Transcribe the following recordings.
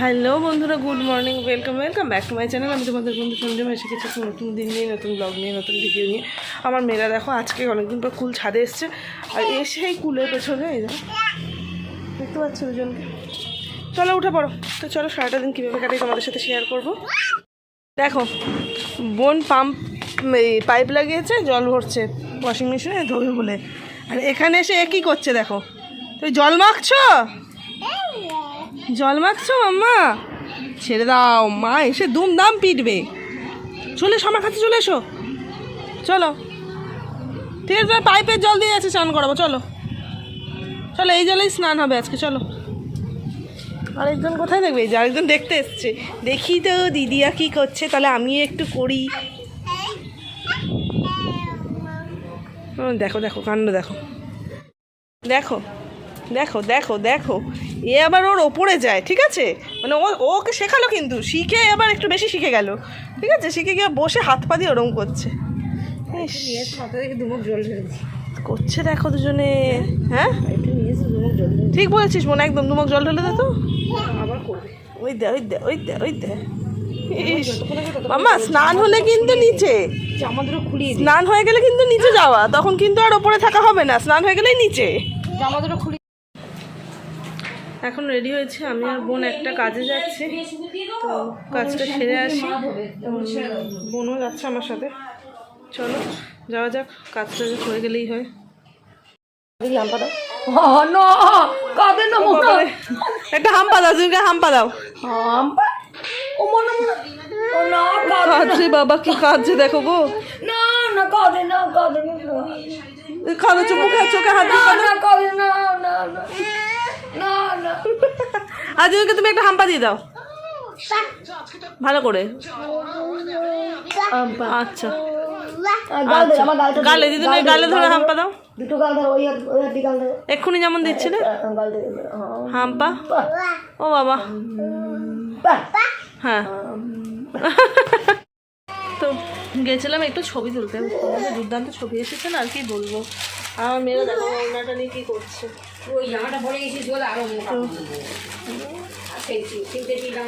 Hello বন্ধুরা, good morning, welcome welcome back to my channel. আমি তোমাদের বন্ধু সঞ্জয় এসে গেছি একটা নতুন দিন নিয়ে, নতুন ব্লগ নিয়ে, নতুন ভিডিও নিয়ে। আমার মেয়েরা দেখো, আজকে অনেকদিন পর কুল ছাদে এসছে। আর এসে এই কুলের পেছনে, এই দেখো দেখতে পাচ্ছ দুজনকে? চলো উঠে পড়ো। তো চলো, সারাটা দিন কীভাবে কাটাই তোমাদের সাথে শেয়ার করব। দেখো, বোন পাম্প এই পাইপ লাগিয়েছে, জল ভরছে ওয়াশিং মেশিনে ধোবে বলে। আর এখানে এসে একই করছে দেখো? তুই জল মাখছো? জল মাখছো মাম্মা? ছেড়ে দাও, মা এসে দুম দাম পিটবে। চলে এসো, আমার কাছে চলে এসো। চলো। ঠিক আছে, পাইপের জল দিয়ে আছে স্নান করাবো, চলো। চলো, এই জলেই স্নান হবে আজকে, চলো। আরেকজন কোথায় দেখবে? এই যে আরেকজন দেখতে এসছে। দেখি তো, দিদিয়া কি করছে, তাহলে আমি একটু করি। দেখো দেখো, কাণ্ড দেখো। দেখো দেখো দেখো দেখো। এ আবার ওর ওপরে যায় ঠিক আছে? মানে ও ওকে শেখালো কিন্তু শিখে আবার একটু বেশি শিখে গেল ঠিক আছে? শিখে গিয়ে বসে হাত পা দিয়ে ওরম করছে। করছে দেখো দুজনে হ্যাঁ? ঠিক বলেছিস মনে একদম দুমক জল ঢেলে দে তো। ওই দে ওই দে ওই দে ওই দে। স্নান হলে কিন্তু নিচে। জামাগুলো খুলিয়ে স্নান হয়ে গেলে কিন্তু নিচে যাওয়া তখন কিন্তু আর ওপরে থাকা হবে না স্নান হয়ে গেলেই নিচে। জামাগুলো খুলি এখন রেডি হয়েছে আমি আর বোন একটা কাজে যাচ্ছি। তো কাজটা সেরে আসি। বোনও যাচ্ছে আমার সাথে। চলো যাওয়া যাক কাজটা যে হয়ে গেলেই হয়। একটা হাম্পা দাও তুমি হাম্পা দাও। কাঁদছে বাবা কি কাঁদছে দেখো গো। না না কাঁদে না কাঁদে না। কাঁদছে মুখে চোখে হাত না না কাঁদে না না না। না না। তুমি একটা হাম্পা দিয়ে দাও। ভালো করে। আচ্ছা। গাল গালে দিদি গালে ধরে হাম্পা দাও। দুটো গাল ধর ওই ওই গাল ধর। এক্ষুনি যেমন দিচ্ছিলে। গাল হ্যাঁ হাম্পা। ও বাবা। হ্যাঁ। তো গেছিলাম একটু ছবি তুলতে। আমাদের দুর্দান্ত ছবি এসেছে না আর কি বলব? আমার মেয়েরা দেখো ওনাটা নিয়ে কী করছে।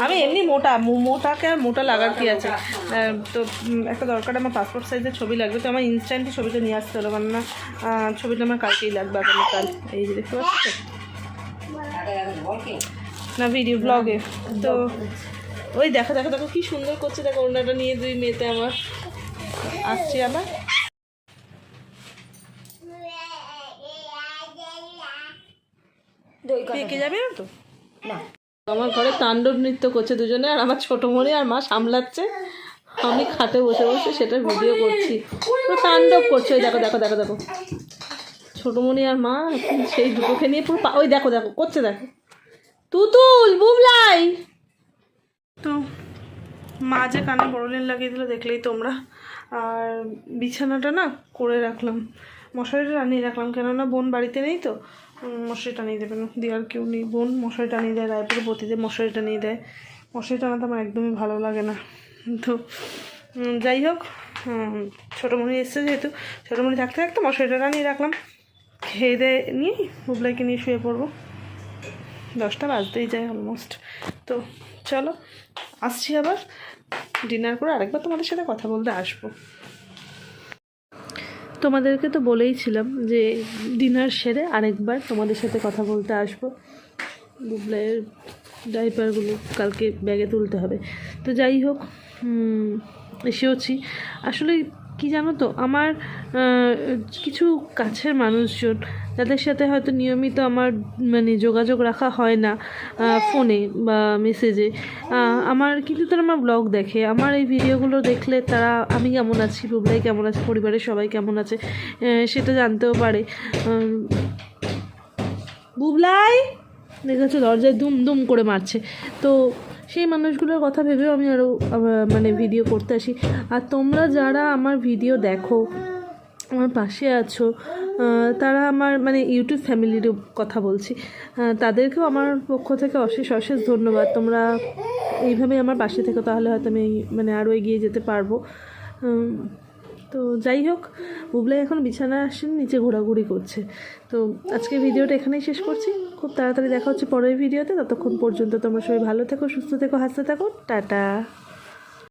আমি এমনি মোটা মোটাকে আর মোটা লাগার কি আছে? তো একটা দরকার আমার পাসপোর্ট সাইজের ছবি লাগবে তো আমার ইনস্ট্যান্টলি ছবিটা নিয়ে আসতে হলো কেননা ছবিটা আমার কালকেই লাগবে আগামীকাল। এই যে দেখতে পাচ্ছি? না ভিডিও ব্লগে তো ওই দেখো দেখো দেখো কি সুন্দর করছে। দেখো ওনাটা নিয়ে দুই মেয়েতে আমার আসছি আবার। পেকে যাবে না তো? না। আমার ঘরে তাণ্ডব নৃত্য করছে দুজনে আর আমার ছোট মনে আর মা সামলাচ্ছে। আমি খাটে বসে বসে সেটা ভিডিও করছি। তাণ্ডব করছে ওই দেখো দেখো দেখো দেখো। ছোটমণি আর মা সেই দুটোকে নিয়ে পুরো ওই দেখো দেখো করছে দেখো। তুতুল বুবলাই! তো মা যে কানে বড়লেন লাগিয়ে দিল, দেখলেই তোমরা। আর বিছানাটা না করে রাখলাম। মশারিটা টানিয়ে রাখলাম, কেননা বোন বাড়িতে নেই তো। মশারি টানিয়ে দেবেন দেওয়ার কেউ নেই। বোন মশারি টানিয়ে দেয় রায়পুরে পতিতে মশারি টানিয়ে দেয়। মশারি টানাতে আমার একদমই ভালো লাগে না। তো যাই হোক ছোটোমণি এসছে যেহেতু, ছোটোমণি থাকতে থাকতে মশারিটা টানিয়ে রাখলাম। খেয়ে দিয়ে নিয়েই বুবলাইকে নিয়ে শুয়ে পড়ব। দশটা বাজতেই যায় অলমোস্ট তো চলো, আসছি আবার। ডিনার করে আরেকবার তোমাদের সাথে কথা বলতে আসব। তোমাদেরকে তো বলেইছিলাম যে ডিনার সেরে আরেকবার তোমাদের সাথে কথা বলতে আসব। বুবলাইয়ের ডাইপারগুলো কালকে ব্যাগে তুলতে হবে। তো যাই হোক এসেওছি। আসলে কি জানো তো? আমার কিছু কাছের মানুষজন যাদের সাথে হয়তো নিয়মিত আমার মানে যোগাযোগ রাখা হয় না ফোনে বা মেসেজে আমার কিন্তু তারা আমার ব্লগ দেখে। আমার এই ভিডিওগুলো দেখলে তারা আমি কেমন আছি বুবলাই কেমন আছে পরিবারের সবাই কেমন আছে সেটা জানতেও পারে। বুবলাই? দেখেছ দরজায় দুম দুম করে মারছে। তো সেই মানুষগুলোর কথা ভেবেও আমি আরও মানে ভিডিও করতে আসি। আর তোমরা যারা আমার ভিডিও দেখো, আমার পাশে আছো তারা আমার মানে ইউটিউব ফ্যামিলির কথা বলছি তাদেরকেও আমার পক্ষ থেকে অশেষ অশেষ ধন্যবাদ। তোমরা এইভাবে আমার পাশে থেকে, তাহলে হয়তো আমি মানে আরও এগিয়ে যেতে পারব। তো যাই হোক, বুবলাই এখন বিছানা আসেন, নিচে ঘোরাঘুরি করছে। তো আজকে ভিডিওটা এখানেই শেষ করছি। খুব তাড়াতাড়ি দেখা হচ্ছে পরের ভিডিওতে। ততক্ষণ পর্যন্ত তোমরা সবাই ভালো থেকো, সুস্থ থেকো, হাসতে থাকো। টাটা।